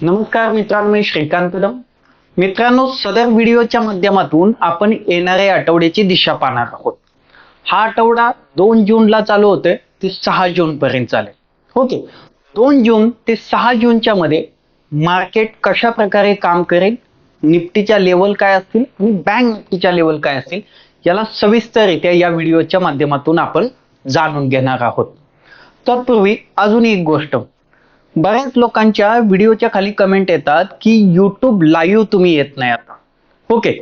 नमस्कार मित्रांनो मी श्रीकांत कदम मित्रांनो सदर व्हिडिओच्या माध्यमातून आपण येणाऱ्या आठवड्याची दिशा पाहणार आहोत. हा आठवडा दोन जूनला चालू होतोय ते सहा जून पर्यंत चालेल. ओके. दोन जून ते सहा जूनच्या मध्ये मार्केट कशा प्रकारे काम करेल निफ्टीच्या लेवल काय असतील आणि बँक निफ्टीच्या लेवल काय असतील याला सविस्तररित्या या व्हिडिओच्या माध्यमातून आपण जाणून घेणार आहोत. तत्पूर्वी अजून एक गोष्ट. बऱ्याच लोकांच्या व्हिडिओच्या खाली कमेंट येतात की युट्यूब लाईव्ह तुम्ही येत नाही आता. ओके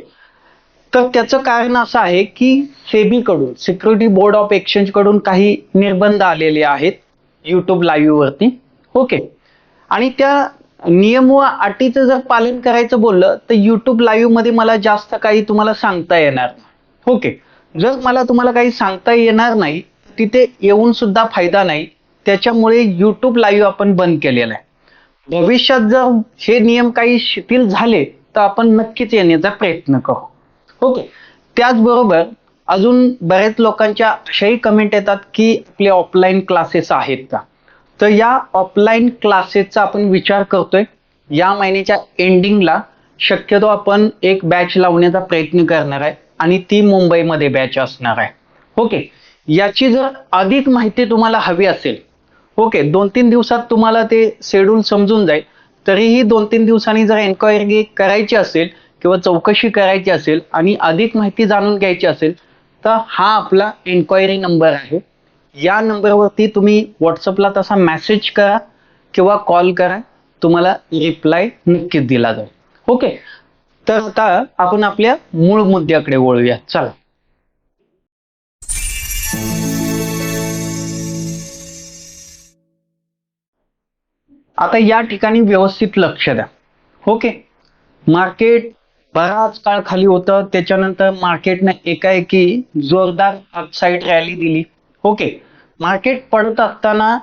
तर त्याचं कारण असं आहे की सेबीकडून सिक्युरिटी बोर्ड ऑफ एक्सचेंजकडून काही निर्बंध आलेले आहेत युट्यूब लाईव्ह वरती. ओके आणि त्या नियम व अटीचं जर पालन करायचं बोललं तर युट्यूब लाईव्हमध्ये मला जास्त काही तुम्हाला सांगता येणार नाही. ओके जर मला तुम्हाला काही सांगता येणार नाही तिथे येऊन सुद्धा फायदा नाही. त्याच्यामुळे युट्यूब लाईव्ह आपण बंद केलेला आहे. भविष्यात जर हे नियम काही शिथिल झाले तर आपण नक्कीच येण्याचा प्रयत्न करू. ओके. त्याचबरोबर अजून बरेच लोकांच्या अशाही कमेंट येतात की आपले ऑफलाईन क्लासेस आहेत का? तर या ऑफलाईन क्लासेसचा आपण विचार करतोय. या महिन्याच्या एंडिंगला शक्यतो आपण एक बॅच लावण्याचा प्रयत्न करणार आहे आणि ती मुंबईमध्ये बॅच असणार आहे. ओके. याची जर अधिक माहिती तुम्हाला हवी असेल ओके दोन तीन दिवसात तुम्हाला ते शेड्यूल समजून जाईल. तरीही दोन तीन दिवसांनी जर एन्क्वायरी करायची असेल किंवा चौकशी करायची असेल आणि अधिक माहिती जाणून घ्यायची असेल तर हा आपला एन्क्वायरी नंबर आहे. या नंबरवरती तुम्ही व्हॉट्सअपला तसा मेसेज करा किंवा कॉल करा. तुम्हाला रिप्लाय नक्कीच दिला जाईल. ओके तर आता आपण आपल्या मूळ मुद्द्याकडे वळूया. चला. आता या ठिकाणी व्यवस्थित लक्ष द्या. ओके? मार्केट बराच काळ खाली होतं. त्याच्यानंतर मार्केटने एकाएकी जोरदार अपसाईड रॅली दिली. ओके? मार्केट पडत असताना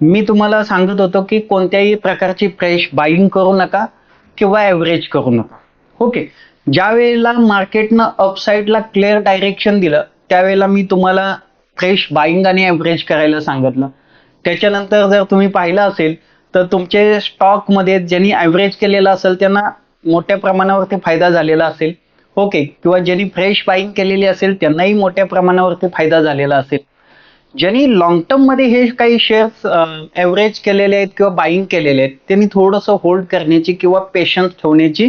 मी तुम्हाला सांगत होतो की कोणत्याही प्रकारची फ्रेश बाईंग करू नका किंवा ॲव्हरेज करू नका. ओके? ज्या वेळेला मार्केटनं अपसाईडला क्लिअर डायरेक्शन दिलं त्यावेळेला मी तुम्हाला फ्रेश बाईंग आणि ॲव्हरेज करायला सांगितलं. त्याच्यानंतर जर तुम्ही पाहिलं असेल तर तुमचे स्टॉकमध्ये ज्यांनी ॲव्हरेज केलेलं असेल त्यांना मोठ्या प्रमाणावरती फायदा झालेला असेल. ओके किंवा ज्यांनी फ्रेश बाईंग केलेली असेल त्यांनाही मोठ्या प्रमाणावरती फायदा झालेला असेल. ज्यांनी लॉंग टर्ममध्ये हे काही शेअर्स ॲव्हरेज केलेले आहेत किंवा बाईंग केलेले आहेत त्यांनी थोडंसं होल्ड करण्याची किंवा पेशन्स ठेवण्याची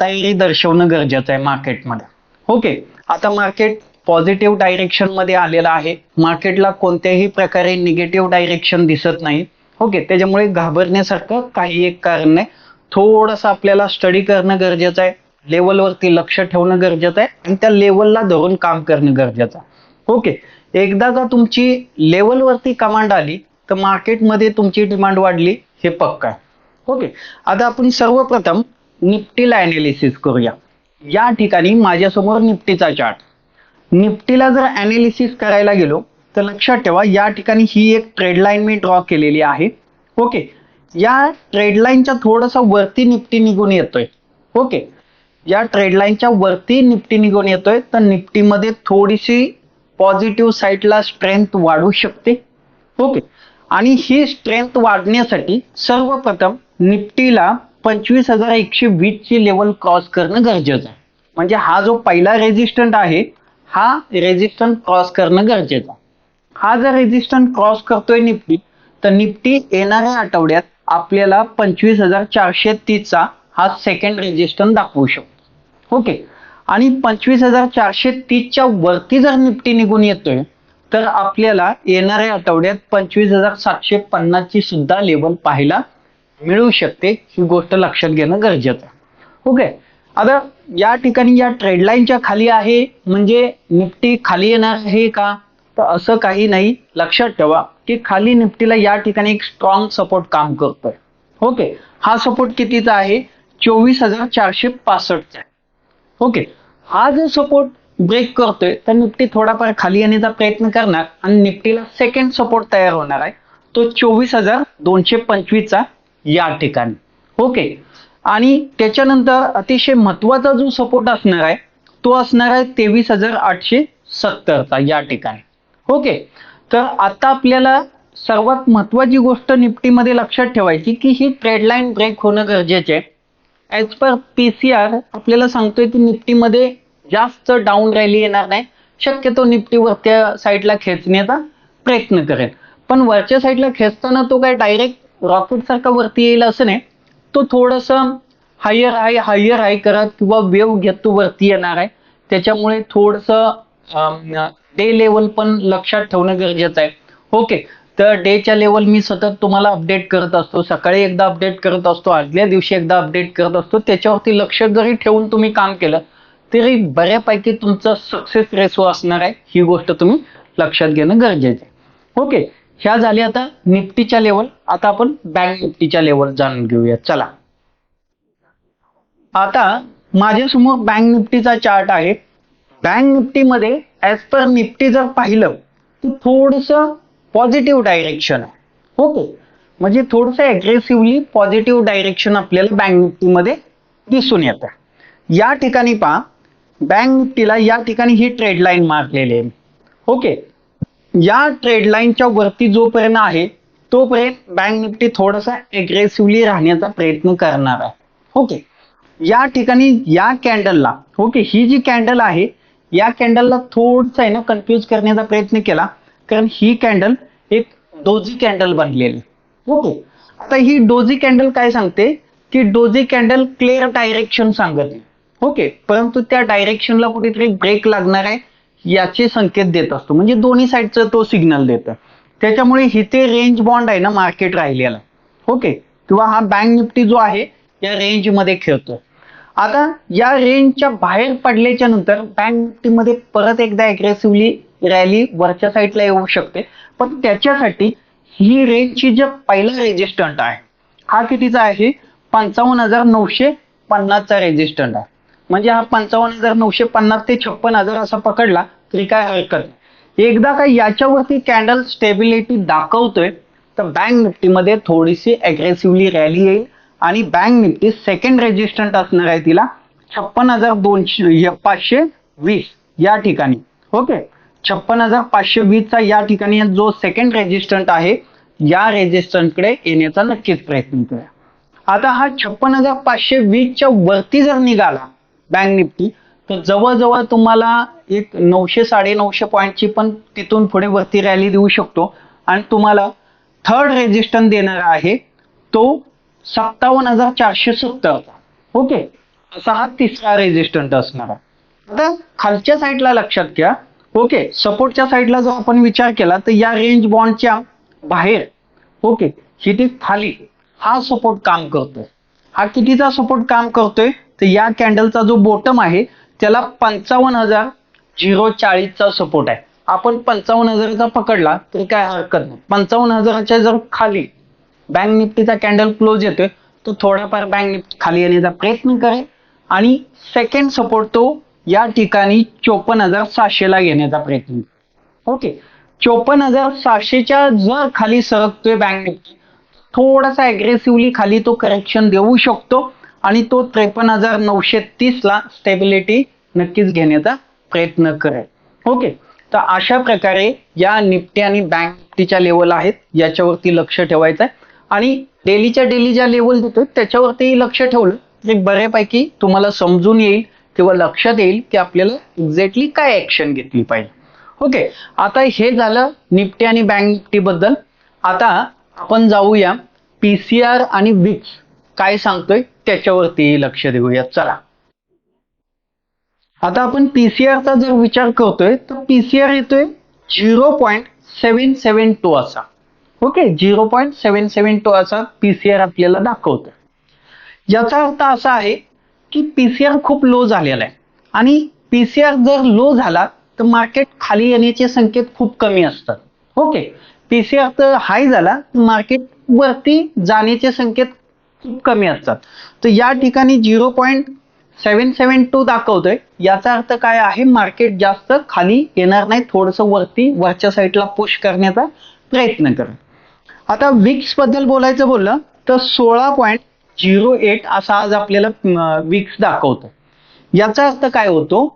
तयारी दर्शवणं गरजेचं आहे मार्केटमध्ये ओके आता मार्केट पॉझिटिव्ह डायरेक्शनमध्ये आलेलं आहे. मार्केटला कोणत्याही प्रकारे निगेटिव्ह डायरेक्शन दिसत नाही. ओके त्याच्यामुळे घाबरण्यासारखं काही एक कारण नाही. थोडंसं आपल्याला स्टडी करणं गरजेचं आहे लेवलवरती लक्ष ठेवणं गरजेचं आहे आणि त्या लेवलला धरून काम करणं गरजेचं आहे. ओके एकदा का तुमची लेवलवरती कमांड आली तर मार्केटमध्ये तुमची डिमांड वाढली हे पक्का आहे. ओके आता आपण सर्वप्रथम निफ्टीला अनालिसिस करूया. या ठिकाणी माझ्यासमोर निफ्टीचा चार्ट निफ्टीला जर अनालिसिस करायला गेलो तर लक्षात ठेवा या ठिकाणी ही एक ट्रेड लाईन मी ड्रॉ केलेली आहे. ओके या ट्रेड लाईनच्या थोडंसं वरती निफ्टी निघून येतोय. ओके या ट्रेड लाईनच्या वरती निफ्टी निघून येतोय तर निफ्टीमध्ये थोडीशी पॉझिटिव्ह साईडला स्ट्रेंथ वाढू शकते. ओके आणि ही स्ट्रेंथ वाढण्यासाठी सर्वप्रथम निफ्टीला पंचवीस हजार एकशे वीसची लेवल क्रॉस करणं गरजेचं आहे. म्हणजे हा जो पहिला रेजिस्टंट आहे हा रेजिस्टंट क्रॉस करणं गरजेचं आहे. हा जर रेजिस्टंट क्रॉस करतोय निफ्टी तर निफ्टी येणाऱ्या आठवड्यात आपल्याला पंचवीस हजार चारशे तीसचा हा सेकंड रेजिस्टंट दाखवू शकतो. ओके आणि पंचवीस हजार चारशे तीसच्या वरती जर निफ्टी निघून येतोय तर आपल्याला येणाऱ्या आठवड्यात पंचवीस हजार सातशे पन्नासची सुद्धा लेवल पाहायला मिळू शकते. ही गोष्ट लक्षात घेणं गरजेचं आहे. ओके आता या ठिकाणी या ट्रेडलाईनच्या खाली आहे म्हणजे निफ्टी खाली येणार आहे का? तर असं काही नाही. लक्षात ठेवा की खाली निफ्टीला या ठिकाणी एक स्ट्रॉंग सपोर्ट काम करतोय. ओके हा सपोर्ट कितीचा आहे? चोवीस हजार चारशे पासष्टचा आहे. ओके हा जो सपोर्ट ब्रेक करतोय तर निफ्टी थोडाफार खाली येण्याचा प्रयत्न करणार आणि निफ्टीला सेकंड सपोर्ट तयार होणार आहे. तो चोवीस हजार दोनशे पंचवीसचा या ठिकाणी. ओके आणि त्याच्यानंतर अतिशय महत्त्वाचा जो सपोर्ट असणार आहे तो असणार आहे तेवीस हजार आठशे सत्तरचा या ठिकाणी. ओके. तर आता आपल्याला सर्वात महत्वाची गोष्ट निफ्टीमध्ये लक्षात ठेवायची की ही ट्रेडलाईन ब्रेक होणं गरजेचे आहे. As per P C R आपल्याला सांगतोय की निफ्टीमध्ये जास्त डाऊन रॅली येणार नाही. शक्यतो निफ्टीवर वरच्या साईडला खेचण्याचा प्रयत्न करेल. पण वरच्या साईडला खेचताना तो काय डायरेक्ट रॉकेट सारखा वरती येईल असं नाही. तो थोडंसं हायर हाय हायर हाय करत किंवा वेव घेत तो वरती येणार आहे. त्याच्यामुळे थोडंसं डे लेवल पण लक्षात ठेवणं गरजेचं आहे. ओके तर डेच्या लेवल मी सतत तुम्हाला अपडेट करत असतो. सकाळी एकदा अपडेट करत असतो आदल्या दिवशी एकदा अपडेट करत असतो. त्याच्यावरती लक्ष जरी ठेवून तुम्ही काम केलं तरी बऱ्यापैकी तुमचं सक्सेस रेसो असणार आहे. ही गोष्ट तुम्ही लक्षात घेणं गरजेचं आहे. ओके ह्या झाल्या आता निफ्टीच्या लेवल आता आपण बँक निफ्टीच्या लेवल जाणून घेऊया. चला. आता माझ्यासमोर बँक निफ्टीचा चार्ट आहे. बँक निफ्टीमध्ये ॲज पर निफ्टी जर पाहिलं तर थोडंसं पॉझिटिव्ह डायरेक्शन आहे. ओके म्हणजे थोडंसं अग्रेसिव्हली पॉझिटिव्ह डायरेक्शन आपल्याला बँक निफ्टीमध्ये दिसून येतं. या ठिकाणी पहा बँक निफ्टीला या ठिकाणी ही ट्रेड लाईन मारलेली आहे. ओके या ट्रेड लाईनच्या वरती जोपर्यंत आहे तोपर्यंत बँक निफ्टी थोडासा अग्रेसिव्हली राहण्याचा प्रयत्न करणार आहे. ओके या ठिकाणी या कॅन्डलला ओके ही जी कॅन्डल आहे या कॅन्डलला थोडस आहे ना कन्फ्यूज करण्याचा प्रयत्न केला. कारण ही कॅन्डल एक डोजी कॅन्डल बनलेली. ओके आता ही डोजी कॅन्डल काय सांगते? की डोजी कॅन्डल क्लिअर डायरेक्शन सांगत. ओके परंतु त्या डायरेक्शनला कुठेतरी ब्रेक लागणार आहे याचे संकेत देत असतो. म्हणजे दोन्ही साईडचं तो सिग्नल देतं. त्याच्यामुळे इथे रेंज बॉन्ड आहे ना मार्केट राहिलेला. ओके किंवा हा बँक निफ्टी जो आहे या रेंजमध्ये खेळतो. आता या रेंजच्या बाहेर पडल्याच्या नंतर बँक निफ्टीमध्ये परत एकदा अग्रेसिव्हली रॅली वरच्या साईडला येऊ शकते. पण त्याच्यासाठी ही रेंजची जे पहिला रेजिस्टंट आहे हा कितीचा आहे? पंचावन्न हजार नऊशे पन्नासचा रेजिस्टंट आहे. म्हणजे हा पंचावन्न हजार नऊशे पन्नास ते छप्पन हजार असा पकडला तरी काय हरकत एकदा का याच्यावरती कॅन्डल स्टेबिलिटी दाखवतोय तर बँक निफ्टीमध्ये थोडीशी अग्रेसिव्हली रॅली येईल. आणि बँक निफ्टी सेकंड रेजिस्टंट असणार आहे तिला छप्पन हजार दोनशे पाचशे वीस या ठिकाणी. ओके छप्पन हजार पाचशे वीसचा या ठिकाणी जो सेकंड रेजिस्टंट आहे या रेजिस्टंटकडे येण्याचा नक्कीच प्रयत्न करा आता हा छप्पन हजार पाचशे वीसच्या वरती जर निघाला बँक निफ्टी तर जवळजवळ तुम्हाला एक नऊशे साडे नऊशे पॉईंटची पण तिथून पुढे वरती रॅली देऊ शकतो. आणि तुम्हाला थर्ड रेजिस्टन्स देणार आहे तो सत्तावन्न हजार चारशे सत्तर. ओके. असा हा तिसरा रेजिस्टंट असणार. आहे आता खालच्या साईडला लक्षात घ्या. ओके सपोर्टच्या साईडला जर आपण विचार केला तर या रेंज बॉन्डच्या बाहेर ओके किती खाली हा सपोर्ट काम करतोय. हा कितीचा सपोर्ट काम करतोय? तर या कॅन्डलचा जो बॉटम आहे त्याला पंचावन्न हजार झिरो चाळीसचा सपोर्ट आहे. आपण पंचावन्न हजाराचा पकडला तरी काय हरकत नाही. पंचावन्न हजाराच्या जर खाली बँक निफ्टीचा कॅन्डल क्लोज येतोय तो थोडाफार बँक निफ्टी खाली येण्याचा प्रयत्न करेल. आणि सेकंड सपोर्ट तो या ठिकाणी चोपन्न हजार सहाशेला घेण्याचा प्रयत्न ओके चोपन्न हजार सहाशेच्या जर खाली सरकतोय बँक निफ्टी थोडासा अग्रेसिव्हली खाली तो करेक्शन देऊ शकतो आणि तो त्रेपन्न हजार नऊशे तीसला स्टेबिलिटी नक्कीच घेण्याचा प्रयत्न करेल. ओके तर अशा प्रकारे या निफ्टी आणि बँक निफ्टीच्या लेवल आहेत याच्यावरती लक्ष ठेवायचं आहे आणि डेलीच्या डेली ज्या लेवल देतोय त्याच्यावरती लक्ष ठेवलं तरी बऱ्यापैकी तुम्हाला समजून येईल किंवा लक्षात येईल की आपल्याला एक्झॅक्टली काय ऍक्शन घेतली पाहिजे. ओके आता हे झालं निफ्टी आणि बँक निफ्टी बद्दल. आता आपण जाऊया पीसीआर आणि विक्स काय सांगतोय त्याच्यावरती लक्ष देऊया. चला. आता आपण पीसीआरचा जर विचार करतोय तर पीसीआर येतोय zero point seven seven two असा. Okay zero point seven seven two असा पीसीआर आपल्याला दाखवतोय. याचा अर्थ असा आहे की पीसीआर खूप लो झालेला आहे. आणि पीसीआर जर लो झाला तर मार्केट खाली येण्याचे संकेत खूप कमी असतात. ओके पीसीआर तर हाय झाला तर मार्केट वरती जाण्याचे संकेत खूप कमी असतात. तर या ठिकाणी zero point seven seven two दाखवतोय. याचा अर्थ काय आहे? मार्केट जास्त खाली येणार नाही थोडंसं वरती वरच्या साईडला पुश करण्याचा प्रयत्न करेल आता विक्सबद्दल बोलायचं बोललं तर सोळा पॉईंट झिरो एट असा आज आपल्याला विक्स दाखवतो. याचा अर्थ काय होतो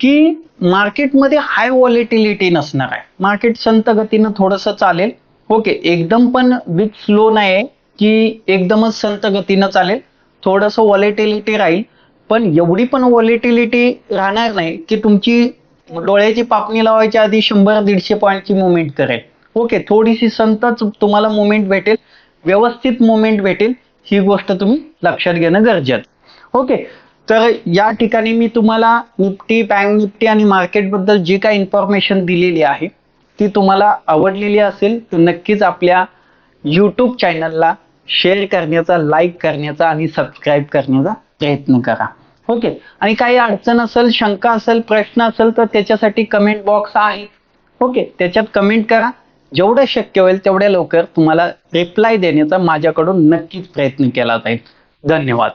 की मार्केटमध्ये हाय व्हॉलेटिलिटी नसणार आहे. मार्केट संत गतीनं थोडंसं चालेल. ओके एकदम पण विक्स लो नाही आहे की एकदमच संत गतीनं चालेल. थोडंसं व्हॉलेटिलिटी राहील. पण एवढी पण व्हॉलेटिलिटी राहणार नाही की तुमची डोळ्याची पापणी लावायच्या आधी शंभर दीडशे पॉईंटची मुवमेंट करेल. ओके थोडीशी संतच तुम्हाला मुवमेंट भेटेल व्यवस्थित मुवमेंट भेटेल ही गोष्ट तुम्ही लक्षात घेणं गरजेचं ओके तर या ठिकाणी मी तुम्हाला निफ्टी बँक निफ्टी आणि मार्केटबद्दल जी काही इन्फॉर्मेशन दिलेली आहे ती तुम्हाला आवडलेली असेल तर नक्कीच आपल्या यूट्यूब चॅनलला शेअर करण्याचा लाईक करण्याचा आणि सबस्क्राईब करण्याचा प्रयत्न करा. ओके आणि काही अडचण असेल शंका असेल प्रश्न असेल तर त्याच्यासाठी कमेंट बॉक्स आहे. ओके त्याच्यात कमेंट करा. जेवढं शक्य होईल तेवढ्या लवकर तुम्हाला रिप्लाय देण्याचा माझ्याकडून नक्कीच प्रयत्न केला जाईल. धन्यवाद.